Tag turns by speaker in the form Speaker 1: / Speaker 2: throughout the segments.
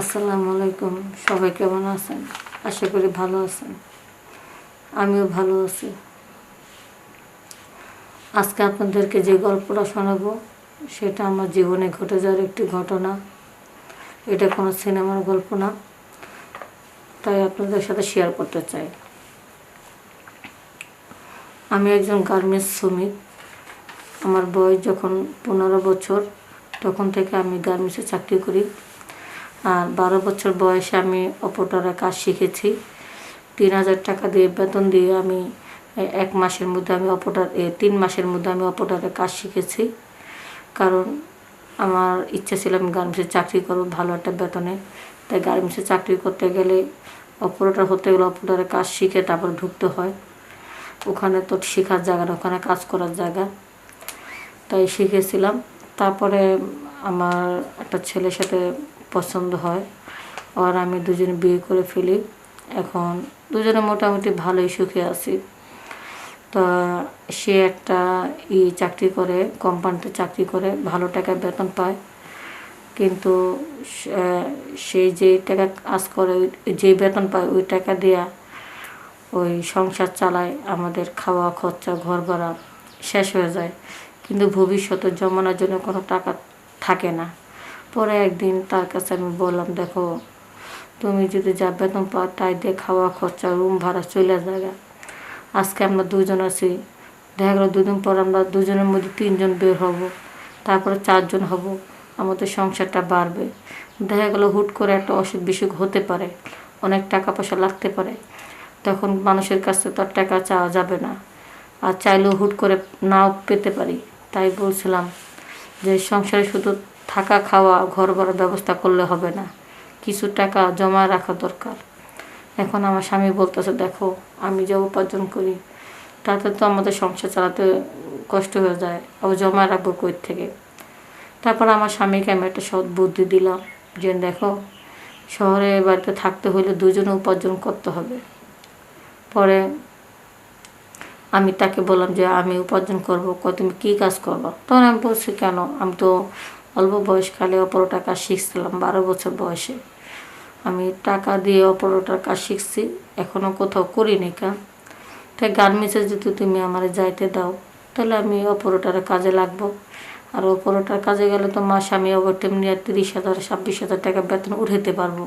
Speaker 1: আসসালামু আলাইকুম। সবাই কেমন আছেন? আশা করি ভালো আছেন। আমিও ভালো আছি। আজকে আপনাদেরকে যে গল্পটা শোনাবো, সেটা আমার জীবনে ঘটে যাওয়ার একটি ঘটনা। এটা কোনো সিনেমার গল্প না। তাই আপনাদের সাথে শেয়ার করতে চাই। আমি একজন গার্মেন্টস শ্রমিক। আমার বয়স যখন পনেরো বছর, তখন থেকে আমি গার্মেন্টসে চাকরি করি। আর বারো বছর বয়সে আমি অপারেটরের কাজ শিখেছি। তিন হাজার টাকা দিয়ে বেতন দিয়ে আমি এক মাসের মধ্যে আমি অপটার তিন মাসের মধ্যে আমি অপারেটরের কাজ শিখেছি। কারণ আমার ইচ্ছা ছিল আমি গার্মেন্টসে চাকরি করব ভালো একটা বেতনে। তাই গার্মেন্টসে চাকরি করতে গেলে অপারেটর হতে গেলে অপারেটরের কাজ শিখে তারপর ঢুকতে হয়। ওখানে তো শেখার জায়গা না, ওখানে কাজ করার জায়গা। তাই শিখেছিলাম। তারপরে আমার একটা ছেলের সাথে পছন্দ হয়। আর আমি দুজনে বিয়ে করে ফেলি। এখন দুজনে মোটামুটি ভালোই সুখে আছি। তো সে একটা ই চাকরি করে, কোম্পানিতে চাকরি করে, ভালো টাকা বেতন পায়। কিন্তু সে- যে টাকা কাজ করে, যে বেতন পায়, ওই টাকা দেয়া ওই সংসার চালায়, আমাদের খাওয়া খরচা ঘর ভাড়া শেষ হয়ে যায়। কিন্তু ভবিষ্যতে জমানোর জন্য কোনো টাকা থাকে না। পরে একদিন তার কাছে আমি বললাম, দেখো, তুমি যদি যা বেতন পাও তাই দিয়ে খাওয়া খরচা, রুম ভাড়া চলে যায় আজকে আমরা দুজন আছি। দেখা গেলো দুদিন পর আমরা দুজনের মধ্যে তিনজন বের হব, তারপরে চারজন হব। আমাদের সংসারটা বাড়বে। দেখা গেলো হুট করে একটা অসুখ বিসুখ হতে পারে। অনেক টাকা পয়সা লাগতে পারে। তখন মানুষের কাছে তো টাকা চাওয়া যাবে না। আর চাইলেও হুট করে নাও পেতে পারি। তাই বলছিলাম যে সংসারে শুধু থাকা খাওয়া ঘর ভাড়ার ব্যবস্থা করলে হবে না। কিছু টাকা জমা রাখা দরকার। এখন আমার স্বামী বলতেছে, দেখো, আমি যা উপার্জন করি, তাতে তো আমাদের সংসার চালাতে কষ্ট হয়ে যায়। আবার জমা রাখব কই থেকে? তারপর আমার স্বামীকে আমি একটা সৎ বুদ্ধি দিলাম যে, দেখো, শহরে বাড়িতে থাকতে হলে দুজনে উপার্জন করতে হবে। পরে আমি তাকে বললাম যে, আমি উপার্জন করব, কয়, তুমি কী কাজ করব? তখন আমি বলছি, কেন? আমি তো অল্প বয়সকালে অপরোটার কাজ শিখছিলাম, বারো বছর বয়সে। আমি টাকা দিয়ে অপরোটার কাজ শিখছি এখনও কোথাও করিনি কা। তাই গার্মেন্টসে যদি তুমি আমার যাইতে দাও, তাহলে আমি অপরোটার কাজে লাগবো। আর অপরোটার কাজে গেলে তো মাসে আমি ওভারটাইম নিয়ে তিরিশ হাজার, ছাব্বিশ হাজার টাকা বেতন উঠাতে পারব।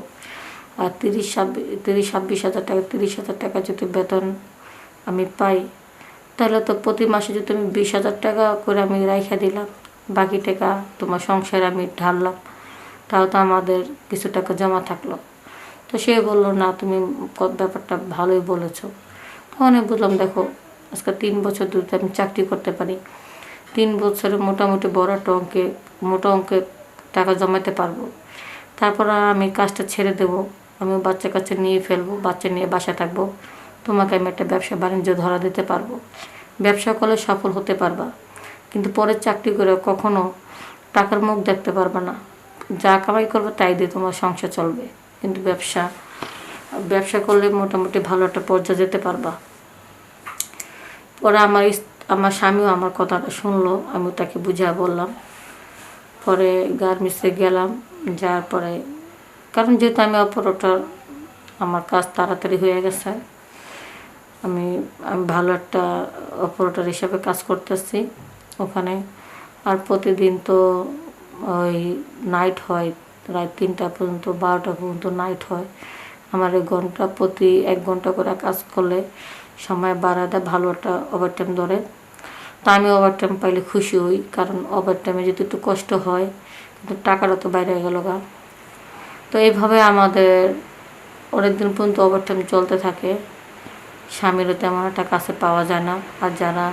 Speaker 1: আর তিরিশ ছাব্বিশ তিরিশ, ছাব্বিশ হাজার টাকা, তিরিশ হাজার টাকা যদি বেতন আমি পাই, তাহলে তো প্রতি মাসে যদি আমি বিশ হাজার টাকা করে আমি রাইখা দিলাম। বাকি টাকা তোমার সংসারে আমি ঢাললাম। তাও তো আমাদের কিছু টাকা জমা থাকল। তো সে বলল, না, তুমি ব্যাপারটা ভালোই বলেছ। তখন আমি বুঝলাম দেখো, আজকে তিন বছর যদি আমি চাকরি করতে পারি। তিন বছরে মোটামুটি বড় একটা অঙ্কে, মোটা অঙ্কে টাকা জমাতে পারব। তারপর আমি কাজটা ছেড়ে দেবো। আমি বাচ্চা কাচ্চা নিয়ে ফেলব, বাচ্চা নিয়ে বাসা থাকব। তোমাকে আমি একটা ব্যবসা বাণিজ্য ধরা দিতে পারব। ব্যবসা করলে সফল হতে পারবা। কিন্তু পরে চাকরি করে কখনো টাকার মুখ দেখতে পারবে না। যা কামাই করবে তাই দিয়ে তোমার সংসার চলবে। কিন্তু ব্যবসা ব্যবসা করলে মোটামুটি ভালো একটা পর্যায়ে যেতে পারবা। পরে আমার আমার স্বামীও আমার কথাটা শুনলো আমি তাকে বুঝিয়ে বললাম। পরে গার্মেন্টসে গেলাম, যাওয়ার পরে, কারণ যেহেতু আমি অপারেটর আমার কাজ তাড়াতাড়ি হয়ে গেছে। আমি আমি ভালো একটা অপারেটর হিসাবে কাজ করতেছি। ওখানে। আর প্রতিদিন তো ওই নাইট হয়, রাত তিনটা পর্যন্ত, বারোটা পর্যন্ত নাইট হয়। আমার এক ঘণ্টা প্রতি এক ঘণ্টা করে কাজ করলে সময় বাড়াতে ভালো একটা ওভারটাইম ধরে। তা আমি ওভারটাইম পাইলে খুশি হই, কারণ ওভারটাইমে যদি একটু কষ্ট হয়, কিন্তু টাকাটা তো বাইরে গেল গা। তো এইভাবে আমাদের অনেক দিন পর্যন্ত ওভারটাইম চলতে থাকে। স্বামীরও তেমন একটা কাছে পাওয়া যায় না, আর যারা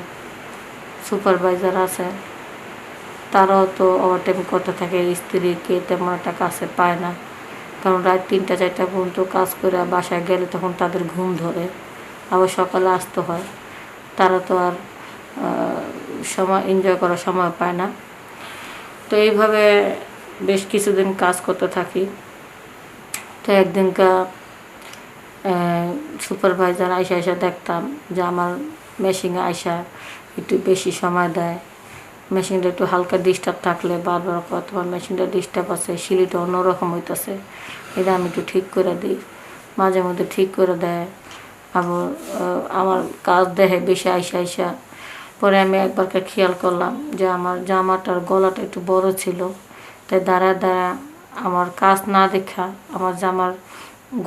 Speaker 1: সুপারভাইজার আছে, তারাও তো ওভারটাইম করতে থাকে, স্ত্রীকে তেমন একটা কাছে পায় না। কারণ রাত তিনটা, চারটা পর্যন্ত কাজ করে বাসায় গেলে তখন তাদের ঘুম ধরে, আবার সকালে আসতে হয়। তারা তো আর সময় এনজয় করার সময় পায় না। তো এইভাবে বেশ কিছুদিন কাজ করতে থাকি। তো একদিনকা সুপারভাইজার আইসা আইসা দেখতাম যে আমার মেশিনে আইসা একটু বেশি সময় দেয়। মেশিনটা একটু হালকা ডিস্টার্ব থাকলে বারবার কয় তোমার মেশিনটা ডিস্টার্ব আছে সিলিটা অন্যরকম হইতেছে, এটা আমি একটু ঠিক করে দিই। মাঝে মধ্যে ঠিক করে দেয়। আবার আমার কাজ দেখে বেশি আইসা আইসা পরে আমি একবারকে খেয়াল করলাম যে আমার জামাটার গলাটা একটু বড় ছিল। তাই দাঁড়া দাঁড়া আমার কাজ না দেখা আমার জামার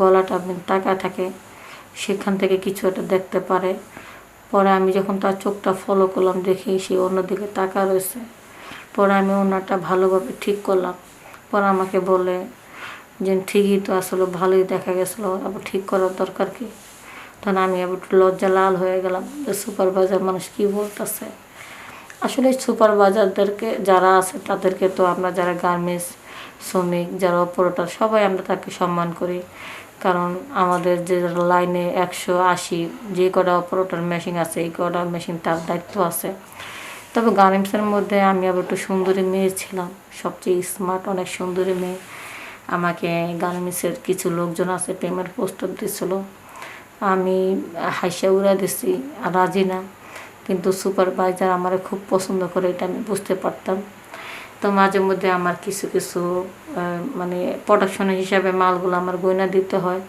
Speaker 1: গলাটা টাকা থাকে, সেখান থেকে কিছু একটা দেখতে পারে। পরে আমি যখন তার চোখটা ফলো করলাম দেখি সে অন্যদিকে তাকা রয়েছে। পরে আমি ওনারটা ভালোভাবে ঠিক করলাম। পরে আমাকে বলে যে, ঠিকই তো আসলে ভালোই দেখা গেছিল, আবার ঠিক করার দরকার কি? তখন আমি আবার একটু লজ্জা লাল হয়ে গেলাম যে, সুপারভাইজার মানুষ কী বলতেছে? আসলে সুপারভাইজারদেরকে যারা আছে, তাদেরকে তো আমরা যারা গার্মেন্টস শ্রমিক, যারা অপারেটর, সবাই আমরা তাকে সম্মান করি। কারণ আমাদের যে লাইনে একশো আশি যে কটা অপারেটর মেশিন আছে, এই কটা মেশিন তার দায়িত্ব আছে। তবে গার্মেন্টসের মধ্যে আমি আবার একটু সুন্দরী মেয়ে ছিলাম, সবচেয়ে স্মার্ট অনেক সুন্দরী মেয়ে। আমাকে গার্মেন্টসের কিছু লোকজন আছে প্রেমের প্রস্তাব দিছিল। আমি হাইসা উড়া দিছি, রাজি না। কিন্তু সুপারভাইজার আমার খুব পছন্দ করে, এটা আমি বুঝতে পারতাম। তো মাঝে মধ্যে আমার কিছু কিছু মানে প্রোডাকশনের হিসাবে মালগুলো আমার গয়না দিতে হয়।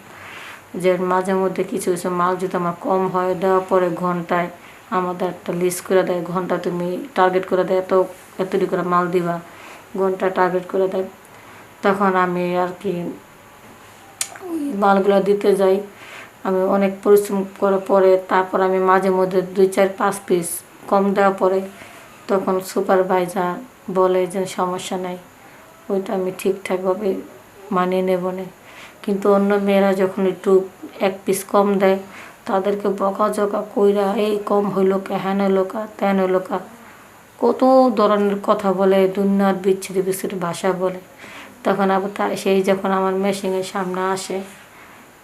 Speaker 1: যে মাঝে মধ্যে কিছু কিছু মাল যদি আমার কম হয়, দেওয়ার পরে ঘন্টায় আমাদের একটা লিস্ট করে দেয়। ঘণ্টা তুমি টার্গেট করে দেয়, এত এতটি করে মাল দিবা, ঘণ্টা টার্গেট করে দেয়। তখন আমি আর কি ওই মালগুলো দিতে যাই। আমি অনেক পরিশ্রম করার পরে, তারপর আমি মাঝে মধ্যে দুই, চার, পাঁচ পিস কম দেওয়ার পরে তখন সুপারভাইজার বলে যে সমস্যা নাই। ওইটা আমি ঠিকঠাকভাবে মানিয়ে নেব না। কিন্তু অন্য মেয়েরা যখন একটু এক পিস কম দেয়, তাদেরকে বকাঝকা কইরা, এই কম হইল কা, হ্যান হইল কা, ত্যান হইল কা? কত ধরনের কথা বলে, দুনিয়ার বিচ্ছিরি বিচ্ছিরি ভাষা বলে। তখন আবার তা, সেই যখন আমার মেশিনের সামনে আসে,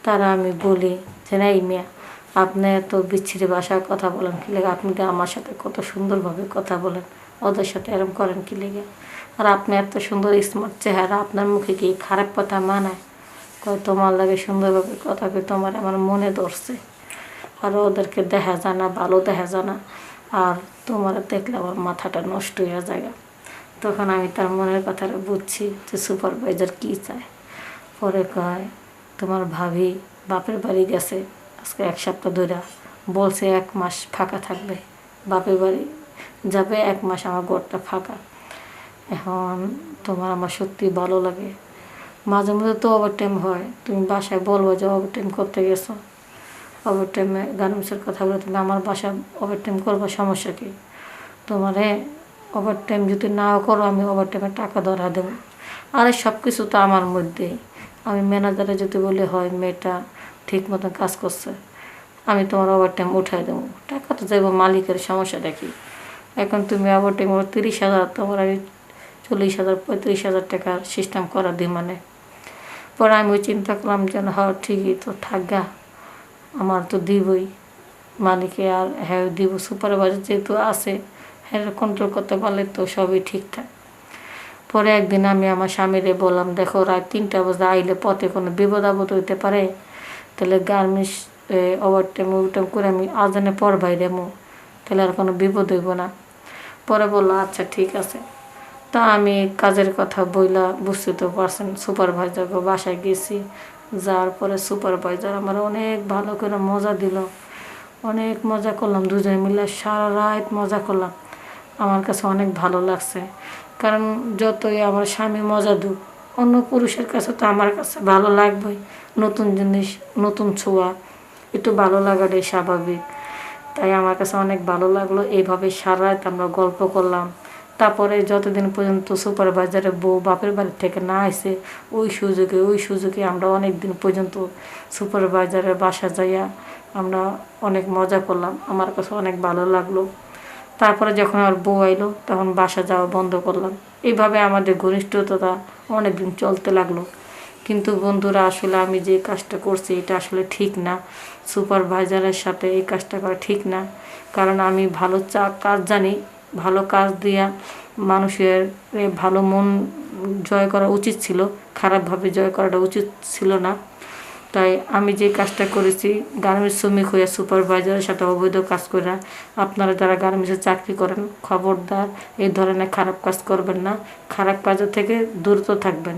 Speaker 1: তারা আমি বলি যে না এই মেয়া, আপনি এত বিচ্ছিরি ভাষায় কথা বলেন, কি আপনি আমার সাথে কত সুন্দরভাবে কথা বলেন? ওদের সাথে এরম করেন কি লেগে? আর আপনি এত সুন্দর স্মার্ট চেহারা, আপনার মুখে কি খারাপ কথা মানায়? কয়, তোমার লাগে সুন্দরভাবে কথা কই তোমার আমার মনে ধরছে। আর ওদেরকে দেখা যায় না, ভালো দেখা যায় না। আর তোমার দেখলে আমার মাথাটা নষ্ট হয়ে যায় তখন আমি তার মনের কথাটা বুঝছি যে সুপারভাইজার কী চায়। পরে কয়, তোমার ভাবি বাপের বাড়ি গেছে, আজকে এক সপ্তাহ ধরে বলছে এক মাস ফাঁকা থাকবে। বাপের বাড়ি যাবে, এক মাস আমার ঘরটা ফাঁকা। এখন তোমার আমার সত্যি ভালো লাগে। মাঝে মধ্যে তো ওভার টাইম হয়। তুমি বাসায় বলব যে ওভার টাইম করতে গেছো। ওভার টাইমে গার্মেন্টসের কথা বলে, তুমি আমার বাসায় ওভার টাইম করব, সমস্যা কি? তোমারে ওভার টাইম যদি না করো, আমি ওভার টাইমে টাকা ধরা দেবো। আরে সব কিছু তো আমার মধ্যেই। আমি ম্যানেজারে যদি বলি, হয়, মেয়েটা ঠিক মতন কাজ করছে, আমি তোমার ওভার টাইম উঠাই দেবো। টাকা তো যাব মালিকের সমস্যা দেখি এখন তুমি ওভার টাইম তিরিশ হাজার তোমার আমি চল্লিশ হাজার, পঁয়ত্রিশ হাজার টাকার সিস্টেম করা দিই মানে। পরে আমি ওই চিন্তা করলাম যে, না, হয়, ঠিকই তো থাকগা আমার তো দিবই। মালিকে আর হ্যাঁ দিব। সুপারভাইজার যেহেতু আছে হ্যাঁ কন্ট্রোল করতে পারলে তো সবই ঠিকঠাক পরে একদিন আমি আমার স্বামীরে বললাম, দেখো, রাত তিনটা বাজে আইলে পথে কোনো বিপদ আপদ হইতে পারে, তাহলে গার্মেন্টস ওভার টাইম ওভারটাইম করে আমি আজানে পর বাইরে মো তাহলে আর কোনো বিপদ হইব না। পরে বলল আচ্ছা ঠিক আছে। তা আমি কাজের কথা বইলা বুঝতে তো পারছেন সুপারভাইজার বাসায় গেছি। যাওয়ার পরে সুপারভাইজার আমার অনেক ভালো করে মজা দিল। অনেক মজা করলাম, দুজনে মিলে সারা রাত মজা করলাম। আমার কাছে অনেক ভালো লাগছে। কারণ যতই আমার স্বামী মজা দুক, অন্য পুরুষের কাছে তো আমার কাছে ভালো লাগবেই। নতুন জিনিস, নতুন ছোঁয়া, একটু ভালো লাগাটাই স্বাভাবিক। তাই আমার কাছে অনেক ভালো লাগল। এইভাবে সারা রাত আমরা গল্প করলাম। তারপরে যতদিন পর্যন্ত সুপারভাইজারের বউ বাপের বাড়ি থেকে না আসে, ওই সুযোগে ওই সুযোগে আমরা অনেক দিন পর্যন্ত সুপারভাইজারের বাসা যাইয়া আমরা অনেক মজা করলাম। আমার কাছে অনেক ভালো লাগল। তারপরে যখন আমার বউ আইলো, তখন বাসা যাওয়া বন্ধ করলাম। এইভাবে আমাদের ঘনিষ্ঠতা অনেক দিন চলতে লাগল। কিন্তু বন্ধুরা, আসলে আমি যে কাজটা করছি এটা আসলে ঠিক না। সুপারভাইজারের সাথে এই কাজটা করা ঠিক না। কারণ আমি ভালো চা, কাজ জানি, ভালো কাজ দিয়া মানুষের ভালো মন জয় করা উচিত ছিল, খারাপভাবে জয় করাটা উচিত ছিল না। তাই আমি যে কাজটা করেছি, গার্মেন্টস শ্রমিক হয়ে সুপারভাইজারের সাথে অবৈধ কাজ করে আপনারা যারা গার্মেন্টসে চাকরি করেন, খবরদার, এই ধরনের খারাপ কাজ করবেন না। খারাপ কাজের থেকে দূরত থাকবেন।